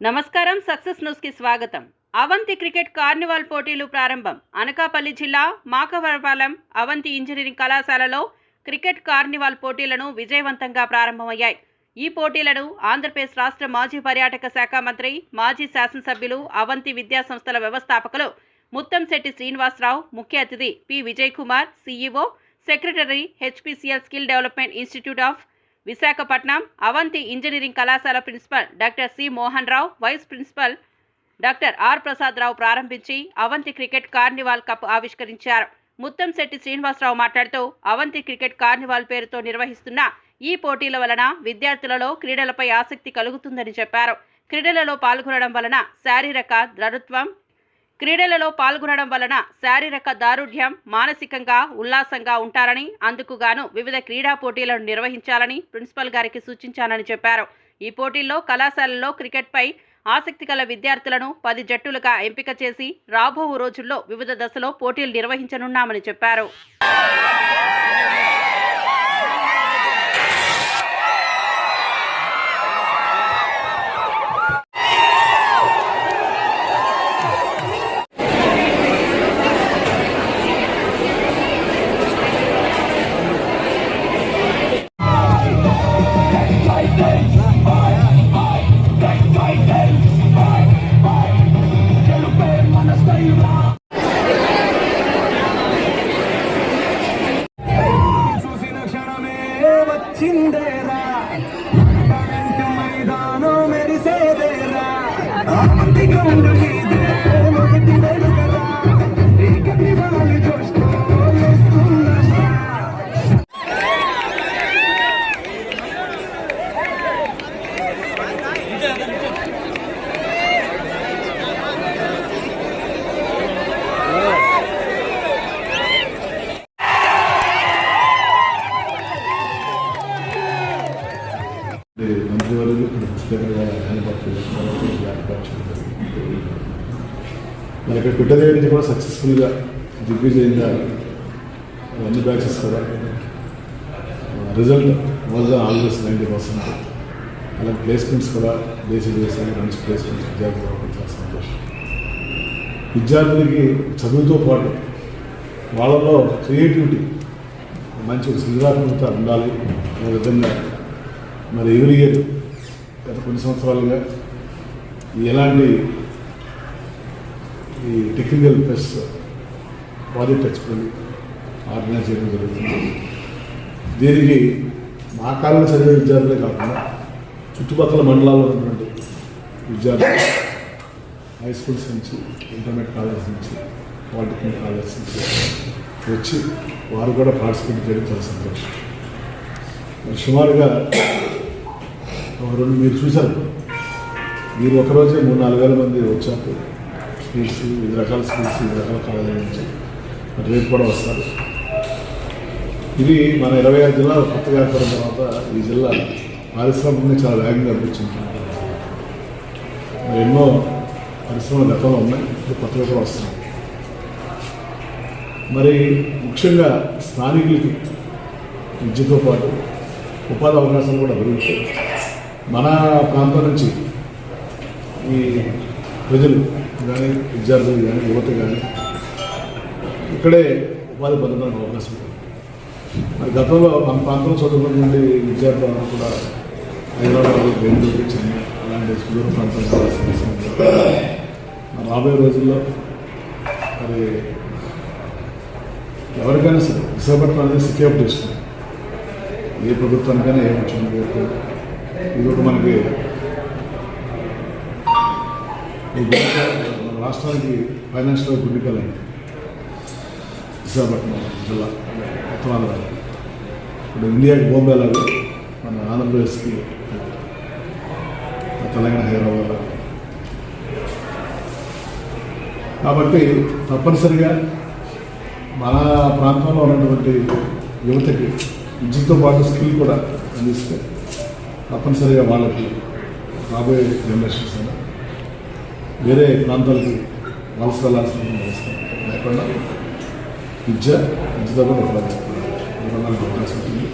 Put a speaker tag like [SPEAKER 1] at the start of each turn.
[SPEAKER 1] నమస్కారం సక్సెస్ న్యూస్కి స్వాగతం. అవంతి క్రికెట్ కార్నివాల్ పోటీలు ప్రారంభం. అనకాపల్లి జిల్లా మాకవరపాలెం అవంతి ఇంజనీరింగ్ కళాశాలలో క్రికెట్ కార్నివాల్ పోటీలను విజయవంతంగా ప్రారంభమయ్యాయి. ఈ పోటీలను ఆంధ్రప్రదేశ్ రాష్ట్ర మాజీ పర్యాటక శాఖ మంత్రి మాజీ శాసనసభ్యులు అవంతి విద్యా సంస్థల వ్యవస్థాపకులు ముత్తంశెట్టి శ్రీనివాసరావు ముఖ్య అతిథి P. Vijay Kumar CEO secretary HPCL skill development institute of Visakhapatnam Avanti engineering కళాశాల principal doctor C Mohan Rao vice principal doctor R Prasad Rao ప్రారంభించి అవంతి క్రికెట్ కార్నివాల్ కప్ ఆవిష్కరించారు. ముత్తంశెట్టి శ్రీనివాసరావు మాట్లాడుతూ అవంతి క్రికెట్ కార్నివాల్ పేరుతో నిర్వహిస్తున్న ఈ పోటీల వలన విద్యార్థులలో క్రీడలపై ఆసక్తి కలుగుతుందని చెప్పారు. క్రీడలలో పాల్గొనడం వలన శారీరక దృఢత్వం క్రీడలలో పాల్గొనడం వలన శారీరక దారుఢ్యం మానసికంగా ఉల్లాసంగా ఉంటారని అందుకుగాను వివిధ క్రీడా పోటీలను నిర్వహించాలని ప్రిన్సిపల్ గారికి సూచించానని చెప్పారు. ఈ పోటీల్లో కళాశాలలో క్రికెట్పై ఆసక్తి గల విద్యార్థులను పది జట్టులుగా ఎంపిక చేసి రాబో రోజుల్లో వివిధ దశలో పోటీలు నిర్వహించనున్నామని చెప్పారు.
[SPEAKER 2] వచ్చిందేరా మైదానం మెరిసేదేరా. ఆమంతి
[SPEAKER 3] మరి ఇక్కడ బిడ్డ దగ్గర నుంచి కూడా సక్సెస్ఫుల్గా దిగ్విజయంగా అన్ని బ్యాచెస్ కూడా రిజల్ట్ వల్ల ఆల్వేస్ నైంటీ పర్సెంట్ అలాగే ప్లేస్మెంట్స్ కూడా దేశ దేశానికి మంచి ప్లేస్మెంట్స్ విద్యార్థులు రావడం చాలా సంతోషం. విద్యార్థులకి చదువుతో పాటు వాళ్ళలో క్రియేటివిటీ మంచి సృజనాత్మకత ఉండాలి అనే విధంగా మరి ఎవరి ఇయర్ గత కొన్ని సంవత్సరాలుగా ఎలాంటి ఈ technical plus project explain organise చేయడం జరుగుతుంది. దీనికి మా కాలంలో చదివే విద్యార్థులే కాకుండా చుట్టుపక్కల మండలాల్లో ఉన్నటువంటి విద్యార్థులు హై స్కూల్స్ నుంచి ఇంటర్మీడియట్ కాలేజ్ నుంచి పాలిటెక్నిక్ కాలేజ్ నుంచి వచ్చి వారు కూడా పార్టిసిపేట్ చేయడం చాలా సంతోషం. మరి సుమారుగా ఒక రెండు మీరు చూశారు. మీరు ఒకరోజే మూడు నాలుగు వేల మంది వచ్చారు. స్కూల్స్ వివిధ రకాల స్కూల్స్ వివిధ రకాల కాలేజీల నుంచి మరి రేపు కూడా వస్తారు. ఇది మన ఇరవై ఆరు జిల్లాలు కొత్తగా ఏర్పడిన తర్వాత ఈ జిల్లా పారిశ్రామికంగా చాలా వేగంగా అభివృద్ధి మరి ఎన్నో పరిశ్రమలు గతంలో ఉన్నాయి. ఇప్పుడు కొత్తగా కూడా వస్తున్నాయి. మరి ముఖ్యంగా స్థానికులకి విద్యతో పాటు ఉపాధి అవకాశాలు కూడా అభివృద్ధి మన ప్రాంతం నుంచి ఈ ప్రజలు కానీ విద్యార్థులు కానీ యువత కానీ ఇక్కడే ఉపాధి పొందడానికి అవకాశం ఉంది. మరి గతంలో మన ప్రాంతంలో చదువుకున్నటువంటి విద్యార్థులు కూడా హైదరాబాద్ బెంగళూరు చెన్నై అలాంటి సుదూర ప్రాంతాలకు మరి రాబోయే రోజుల్లో మరి ఎవరికైనా సరే విశాఖపట్నం అనేది సిటీ ఆఫ్ డెస్టినీ ఏ ప్రభుత్వానికైనా ఏ ముఖ్యమంత్రి ఇది ఒక మనకి రాష్ట్రానికి ఫైనాన్షియల్ గుండికలైంది విశాఖపట్నం జిల్లా ఉత్తరాంధ్ర. ఇప్పుడు ఇండియాకి బాంబే లాగా మన ఆంధ్రప్రదేశ్కి తెలంగాణ హైదరాబాద్ కాబట్టి తప్పనిసరిగా మన ప్రాంతంలో ఉన్నటువంటి యువతకి విద్యతో పాటు స్కిల్ కూడా అందిస్తే తప్పనిసరిగా వాళ్ళకి రాబోయే జనరేషన్స్ వేరే ప్రాంతాలకి వలస వెళ్ళాల్సిన అవసరం లేకుండా విద్య విద్యతో కూడా ఉపయోగపడుతుంది అవకాశం ఉంటుంది